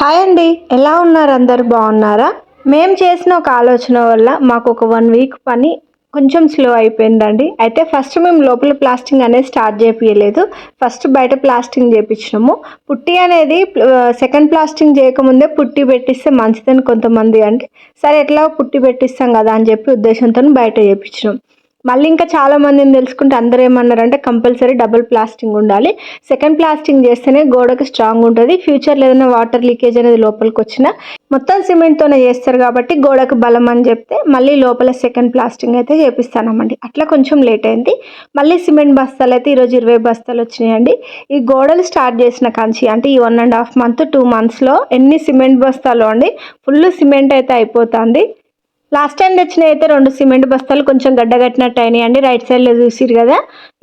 Hi అండి ఎలా ఉన్నారు అందరు? బాగున్నారా? మేము చేసిన ఒక ఆలోచన వల్ల మాకు ఒక వన్ వీక్ పని కొంచెం స్లో అయిపోయిందండి. అయితే ఫస్ట్ మేము లోపల ప్లాస్టింగ్ అనేది స్టార్ట్ చేపించలేదు ఫస్ట్ బయట ప్లాస్టింగ్ చేపించినాము పుట్టి అనేది సెకండ్ ప్లాస్టింగ్ చేయకముందే పుట్టి పెట్టిస్తే మంచిదని కొంతమంది అంటే సరే ఎట్లా పుట్టి పెట్టిస్తాం కదా అని చెప్పి ఉద్దేశంతో బయట చేపించినాం మళ్ళీ ఇంకా చాలా మందిని తెలుసుకుంటే అందరూ ఏమన్నారంటే కంపల్సరీ డబుల్ ప్లాస్టింగ్ ఉండాలి. సెకండ్ ప్లాస్టింగ్ చేస్తేనే గోడకి స్ట్రాంగ్ ఉంటుంది. ఫ్యూచర్లో ఏదైనా వాటర్ లీకేజ్ అనేది లోపలికి వచ్చినా మొత్తం సిమెంట్తోనే చేస్తారు కాబట్టి గోడకు బలం అని చెప్తే మళ్ళీ లోపల సెకండ్ ప్లాస్టింగ్ అయితే చేపిస్తానమండి. అట్లా కొంచెం లేట్ అయింది. మళ్ళీ సిమెంట్ బస్తాలు అయితే ఈరోజు ఇరవై బస్తాలు వచ్చినాయండి. ఈ గోడలు స్టార్ట్ చేసిన కంచి అంటే ఈ one and half month two మంత్స్లో ఎన్ని సిమెంట్ బస్తాలు అండి ఫుల్ సిమెంట్ అయితే అయిపోతుంది. లాస్ట్ టైం తెచ్చిన అయితే రెండు సిమెంట్ బస్తాలు కొంచెం గడ్డగట్టినట్టు అయినాయి అండి రైట్ సైడ్లో చూసిరు కదా.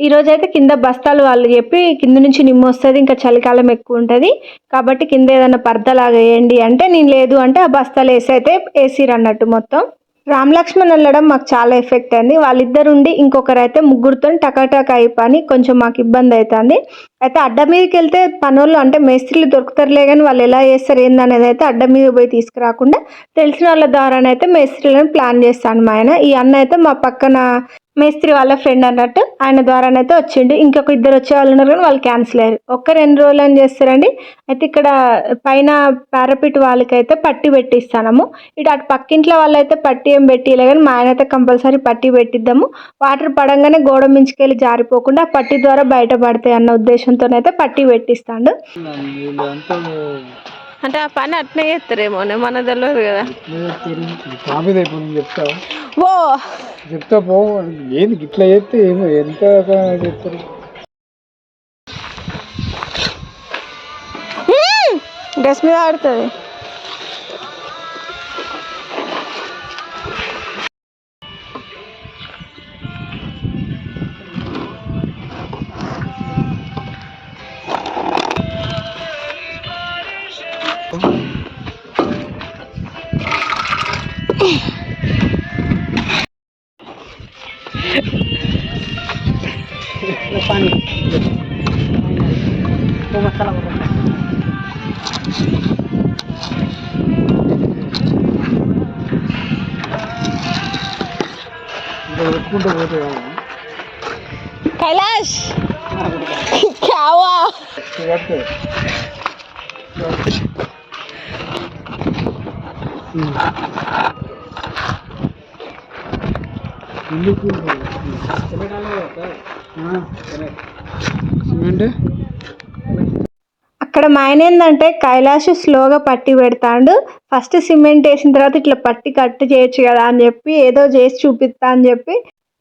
ఈ రోజు అయితే కింద బస్తాలు వాళ్ళు చెప్పి కింద నుంచి నిమ్మ వస్తుంది ఇంకా చలికాలం ఎక్కువ ఉంటుంది. కాబట్టి కింద ఏదైనా పరదలాగా వేయండి అంటే నేను లేదు అంటే ఆ బస్తాలు వేసి అయితే వేసిరు అన్నట్టు మొత్తం. రామ్ లక్ష్మణ్ వెళ్ళడం మాకు చాలా ఎఫెక్ట్ అయింది. వాళ్ళిద్దరు ఉండి ఇంకొకరు అయితే ముగ్గురుతో టకాటక్ అయిపోయి కొంచెం మాకు ఇబ్బంది అవుతుంది అయితే అడ్డ మీదకి వెళ్తే పనులు అంటే మేస్త్రీలు దొరుకుతారులే కానీ వాళ్ళు ఎలా చేస్తారు ఏందనేది అయితే అడ్డ మీద పోయి తీసుకురాకుండా తెలిసిన వాళ్ళ ద్వారానైతే మేస్త్రీలను ప్లాన్ చేస్తాను మా ఆయన. ఈ అన్న అయితే మా పక్కన మేస్త్రి వాళ్ళ ఫ్రెండ్ అన్నట్టు ఆయన ద్వారానైతే వచ్చిండు. ఇంకొక ఇద్దరు వచ్చే వాళ్ళు ఉన్నారు కానీ వాళ్ళు క్యాన్సిల్ అయ్యారు. ఒక్కరు ఎన్ని రోజులు అని చేస్తారండి? అయితే ఇక్కడ పైన పారాపిట్ వాళ్ళకైతే పట్టి పెట్టిస్తాము ఇటు అటు పక్కింట్లో వాళ్ళైతే పట్టి ఏం పెట్టిలే కానీ మా ఆయన అయితే కంపల్సరీ పట్టి పెట్టిద్దాము. వాటర్ పడంగానే గోడ మించుకెళ్ళి జారిపోకుండా ఆ పట్టి ద్వారా బయటపడతాయి అన్న ఉద్దేశంతోనైతే పట్టి పెట్టిస్తాడు. అంటే ఆ పని అట్నే చేస్తారేమో మన తెలియదు కదా. కాపీ అయిపోయింది చెప్తావా? ఓ! చెప్తా పో ఏంది ఇట్లా చేస్తే ఏమో ఎంత చెప్తారు డ్రెస్ మీద ఆడుతుంది. ఇంకా పెట్టుకుంటూ పోతే. కైలాష్. సిమెంట్ అక్కడ మా ఆయన ఏంటంటే కైలాష్ స్లోగా పట్టి పెడతాడు ఫస్ట్ సిమెంట్ వేసిన తర్వాత ఇట్లా పట్టి కట్టు చేయొచ్చు కదా అని చెప్పి ఏదో చేసి చూపిస్తా అని చెప్పి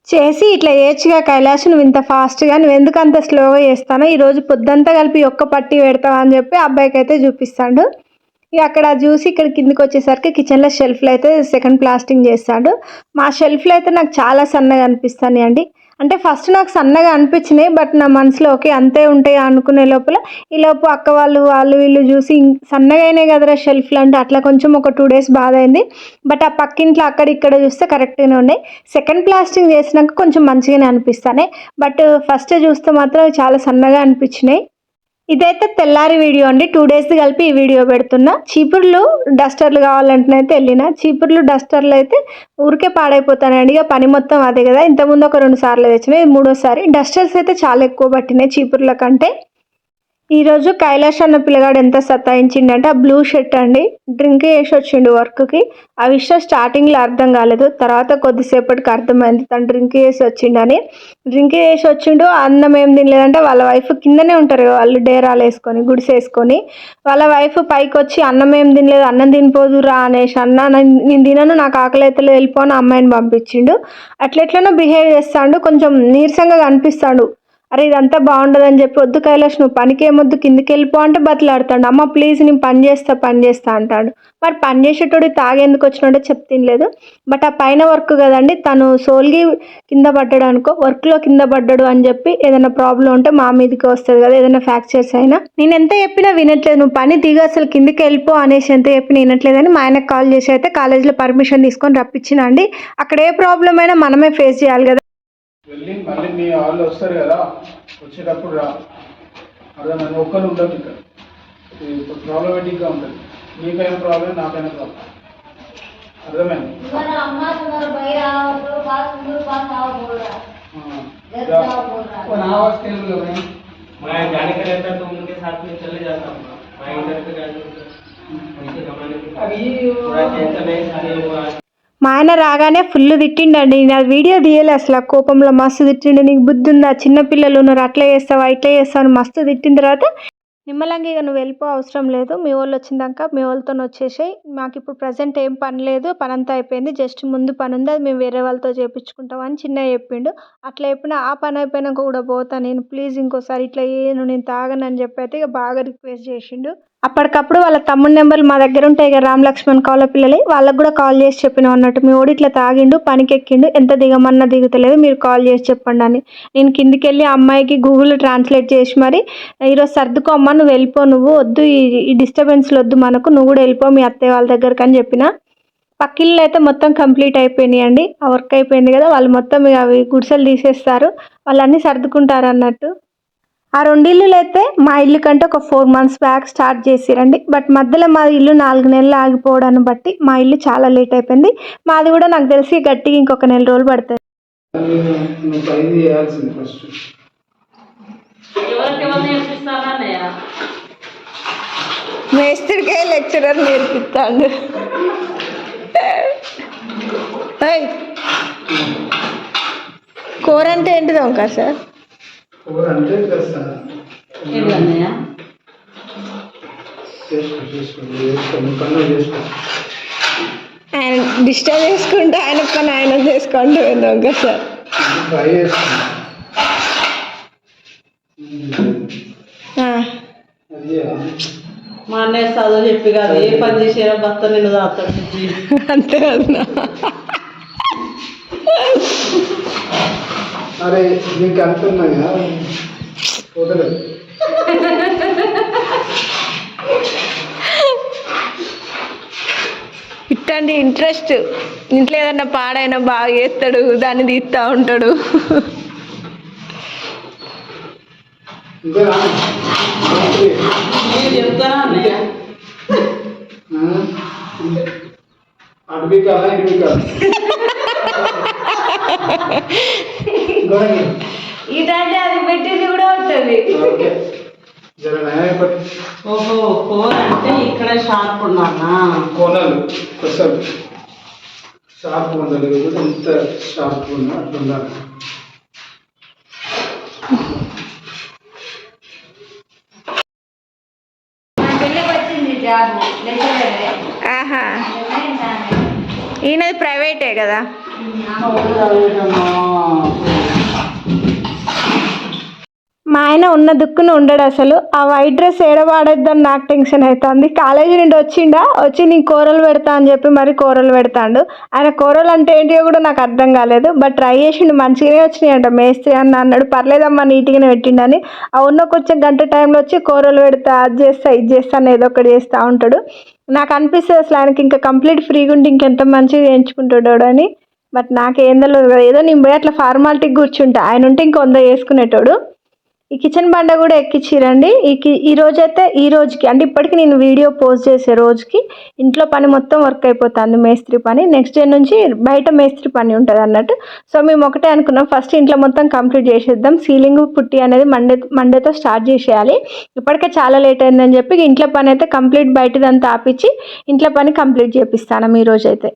చేసి ఇట్లా ఏచిగా కైలాష్ నువ్వు ఇంత ఫాస్ట్గా నువ్వు ఎందుకు అంత స్లోగా చేస్తానో ఈరోజు పొద్దంతా కలిపి ఒక్క పట్టి పెడతావు అని చెప్పి అబ్బాయికి అయితే చూపిస్తాడు. ఇక అక్కడ చూసి ఇక్కడ కిందకి వచ్చేసరికి కిచెన్లో షెల్ఫ్లో అయితే సెకండ్ ప్లాస్టింగ్ చేస్తాడు. మా షెల్ఫ్లో అయితే నాకు చాలా సన్నగా అనిపిస్తాయి అండి అంటే ఫస్ట్ నాకు సన్నగా అనిపించినాయి బట్ నా మనసులో ఓకే అంతే ఉంటాయి అనుకునే లోపల ఈ లోపు అక్క వాళ్ళు వాళ్ళు వీళ్ళు చూసి "ఇం- సన్నగా అయినాయి కదరా షెల్ఫ్లు అంటే అట్లా కొంచెం ఒక టూ డేస్ బాధ అయింది. బట్ ఆ పక్కింట్లో అక్కడ ఇక్కడ చూస్తే కరెక్ట్గానే ఉన్నాయి. సెకండ్ ప్లాస్టింగ్ చేసినాక కొంచెం మంచిగానే అనిపిస్తాయి బట్ ఫస్ట్ చూస్తే మాత్రం చాలా సన్నగా అనిపించినాయి. ఇదైతే తెల్లారి వీడియో అండి. టూ డేస్ కలిపి ఈ వీడియో పెడుతున్నా. చీపుర్లు డస్టర్లు కావాలంటే వెళ్ళిన. చీపుర్లు డస్టర్లు అయితే ఊరికే పాడైపోతానండి ఇక పని మొత్తం అదే కదా. ఇంతకుముందు ఒక రెండు సార్లు తెచ్చినాయి మూడోసారి. డస్టర్స్ అయితే చాలా ఎక్కువ పట్టినాయి చీపుర్ల కంటే. ఈరోజు కైలాష్ అన్న పిల్లగాడు ఎంత సతాయించిండంటే ఆ బ్లూ షర్ట్ అండి డ్రింక్ చేసి వచ్చిండు వర్క్కి ఆ విషయం స్టార్టింగ్లో అర్థం కాలేదు. తర్వాత కొద్దిసేపటికి అర్థమైంది. తను డ్రింక్ చేసి వచ్చిండని. డ్రింక్ చేసి వచ్చిండు అన్నం ఏం తినలేదంటే వాళ్ళ వైఫ్ కిందనే ఉంటారు కదా వాళ్ళు డేరాలు వేసుకొని గుడిసె వేసుకొని. వాళ్ళ వైఫ్ పైకి వచ్చి అన్నం ఏం తినలేదు అన్నం తినిపోదురా అనేసి అన్న "నేను- తినను నాకు ఆకలి అయితే వెళ్ళిపోని అమ్మాయిని పంపించిండు. అట్లెట్లనో బిహేవ్ చేస్తాడు. కొంచెం నీరసంగా కనిపిస్తాడు. అరే ఇదంతా బాగుండదని చెప్పి వద్దు కైలాష్ నువ్వు పనికేమొద్దు కిందికి వెళ్ళిపో అంటే బతలాడతాడు. అమ్మ ప్లీజ్ నేను పని చేస్తా పని చేస్తా అంటాడు. మరి పని చేసేటోడు తాగేందుకు వచ్చినాడో చెప్తినలేదు బట్ ఆ పైన వర్క్ కదండి తను సోల్గి కింద పడ్డాడు అనుకో వర్క్లో కింద పడ్డాడు అని చెప్పి ఏదైనా ప్రాబ్లం ఉంటే మా మీదకి వస్తుంది కదా ఏదైనా ఫ్రాక్చర్స్ అయినా. నేను ఎంత చెప్పినా వినట్లేదు. నువ్వు పని దిగ అసలు కిందికి వెళ్ళిపో అనేసి ఎంత చెప్పినా వినట్లేదని మా ఆయనకు కాల్ చేసి అయితే కాలేజీలో పర్మిషన్ తీసుకొని రప్పించినండి అక్కడ ఏ ప్రాబ్లం అయినా మనమే ఫేస్ చేయాలి కదా. వెళ్ళి మళ్ళీ మీ వాళ్ళు వస్తారు కదా వచ్చేటప్పుడు రా అర్థమైంది ఒక్కరు ఉండదు ఇక్కడ ప్రాబ్లమేటిక్గా ఉంటుంది మీకైనా ప్రాబ్లం నాకైనా ప్రాబ్లం అర్థమైంది तुम्हारा अम्मा तुम्हारा भाई आओ तो पास उधर पास आओ बोल रहा है घर जा- जाओ बोल रहा है पण आवाज केलं का नाही? मैं जाने का रहता तो उनके साथ में चले जाता हूँ मैं इधर से गाड़ी उनके जमाने के अभी थोड़ा टेंशन है सारे हुआ మా ఆయన రాగానే ఫుల్ తిట్టిండండి. నా వీడియో తీయలే అసలు. ఆ కోపంలో మస్తు తిట్టిండు. నీకు బుద్ధి ఉందా? చిన్న పిల్లలు ఉన్నారు. అట్లా చేస్తావా? ఇట్లా చేస్తావు? మస్తు తిట్టిన తర్వాత నిమ్మలంగి ఇక నువ్వు వెళ్ళిపో అవసరం లేదు. మీ వాళ్ళు వచ్చిందాక మీ వాళ్ళతో వచ్చేసాయి. మాకు ఇప్పుడు ప్రజెంట్ ఏం పని లేదు. పని అంతా అయిపోయింది. జస్ట్ ముందు పని ఉంది. అది మేము వేరే వాళ్ళతో చేపించుకుంటాం అని చిన్న చెప్పిండు. అట్లా చెప్పిన ఆ పని అయిపోయినాక కూడా పోతా. నేను ప్లీజ్ ఇంకోసారి ఇట్లా ఏ నేను తాగనని చెప్పి అయితే ఇక బాగా రిక్వెస్ట్ చేసిండు. అప్పటికప్పుడు వాళ్ళ తమ్ముడి నెంబర్లు మా దగ్గర ఉంటాయి కదా రామ్ లక్ష్మణ్ కౌల పిల్లలు? వాళ్ళకు కూడా కాల్ చేసి చెప్పినాం అన్నట్టు. మీ ఓడి ఇట్లా తాగిండు పనికి ఎక్కిండు ఎంత దిగమన్నా దిగుతలేదు మీరు కాల్ చేసి చెప్పండి అని. నేను కిందికి వెళ్ళి అమ్మాయికి గూగుల్ ట్రాన్స్లేట్ చేసి మరి ఈరోజు సర్దుకో అమ్మ నువ్వు వెళ్ళిపో నువ్వు వద్దు ఈ- డిస్టర్బెన్స్లు వద్దు మనకు నువ్వు కూడా వెళ్ళిపో మీ అత్తయ్య వాళ్ళ దగ్గరకు అని చెప్పిన. పక్కిళ్ళు అయితే మొత్తం కంప్లీట్ అయిపోయినాయి అండి. ఆ వర్క్ అయిపోయింది కదా వాళ్ళు మొత్తం అవి గుడిసెలు తీసేస్తారు. వాళ్ళన్నీ సర్దుకుంటారు అన్నట్టు. ఆ రెండు ఇల్లులు అయితే మా ఇల్లు కంటే ఒక ఫోర్ మంత్స్ బ్యాక్ స్టార్ట్ చేసిరండి. బట్ మధ్యలో మా ఇల్లు నాలుగు నెలలు ఆగిపోవడాన్ని బట్టి మా ఇల్లు చాలా లేట్ అయిపోయింది. మాది కూడా నాకు తెలిసి గట్టిగా ఇంకొక నెల రోజులు పడుతుంది. మేస్త్రికే లెక్చరర్ నేర్పిస్తాడు. కూర అంటే ఏంటిది ఓంకార్ సార్? కూర అంటే తెస్తాను ఏంటి అన్నయ్య? చేసుకో చేసుకో చేసుకో నీ పనులు చేసుకో ఆయన డిస్టర్బ్ చేసుకుంటే ఆయన పని ఆయన చేసుకోండి ఓంకార్ సార్. ఫ్రై. మా అన్నయ్య చదువు చెప్పి కాదు ఏ పని చేసినా భర్త నిన్ను దాస్తాడు అంతే కదా అరే నీకు అంటున్నాయా వదలేదు ఇట్టండి ఇంట్రెస్ట్ ఇంట్లో ఏదన్నా పాడైనా బాగా చేస్తాడు దాన్ని తీస్తూ ఉంటాడు? అటు కాదా ఇటు కాదా గోడంగి. ఇదంటే అది పెట్టింది కూడా న్యాయపడి ఓహో కూర అంటే ఇక్కడ షార్ప్ ఉన్నానా కోణాలు అసలు షార్ప్ ఉండాలి లేకపోతే ఎంత షార్ప్ ఉన్నా అట్లా ఉండాలి. ఆహా. ఈయనది ప్రైవేటే కదా. మా ఆయన ఉన్న దుక్కును ఉండడు అసలు. ఆ వైట్ డ్రెస్ అని నాకు టెన్షన్ అవుతుంది కాలేజీ నుండి వచ్చిండా? వచ్చి నీ కూరలు పెడతా అని చెప్పి మరి కూరలు పెడతాడు. ఆయన కూరలు అంటే ఏంటియో కూడా నాకు అర్థం కాలేదు. బట్ ట్రై చేసిండు మంచిగానే వచ్చినాయి అంట మేస్త్రి అని అన్నాడు పర్లేదమ్మా నీట్గానే పెట్టిండని. ఆ ఉన్న కొంచెం గంట టైంలో వచ్చి కూరలు పెడతా అది చేస్తా ఇది చేస్తా అని ఏదో ఒకటి చేస్తూ ఉంటాడు. నాకు అనిపిస్తుంది అసలు ఆయనకి ఇంకా కంప్లీట్ ఫ్రీగా ఉండి ఇంకెంత మంచిగా ఎంచుకుంటాడు అని. బట్ నాకు తెలియదు కదా ఏదో నేను పోయి అట్లా ఫార్మాలిటీకి కూర్చుంటా. ఆయన ఉంటే ఇంకొంద చేసుకునేటోడు. ఈ కిచెన్ బండ కూడా ఎక్కించిరండి ఈ కి- ఈ రోజైతే ఈ రోజుకి అంటే ఇప్పటికి నేను వీడియో పోస్ట్ చేసే రోజుకి ఇంట్లో పని మొత్తం వర్క్ అయిపోతుంది మేస్త్రి పని. నెక్స్ట్ డే నుంచి బయట మేస్త్రి పని ఉంటుంది అన్నట్టు. సో మేము ఒకటే అనుకున్నాం ఫస్ట్ ఇంట్లో మొత్తం కంప్లీట్ చేసేద్దాం. సీలింగ్ పుట్టి అనేది మండే మండేతో స్టార్ట్ చేసేయాలి. ఇప్పటికే చాలా లేట్ అయిందని చెప్పి ఇంట్లో పని అయితే కంప్లీట్ బయటదంతా ఆపించి ఇంట్లో పని కంప్లీట్ చేపిస్తాను ఈ రోజైతే.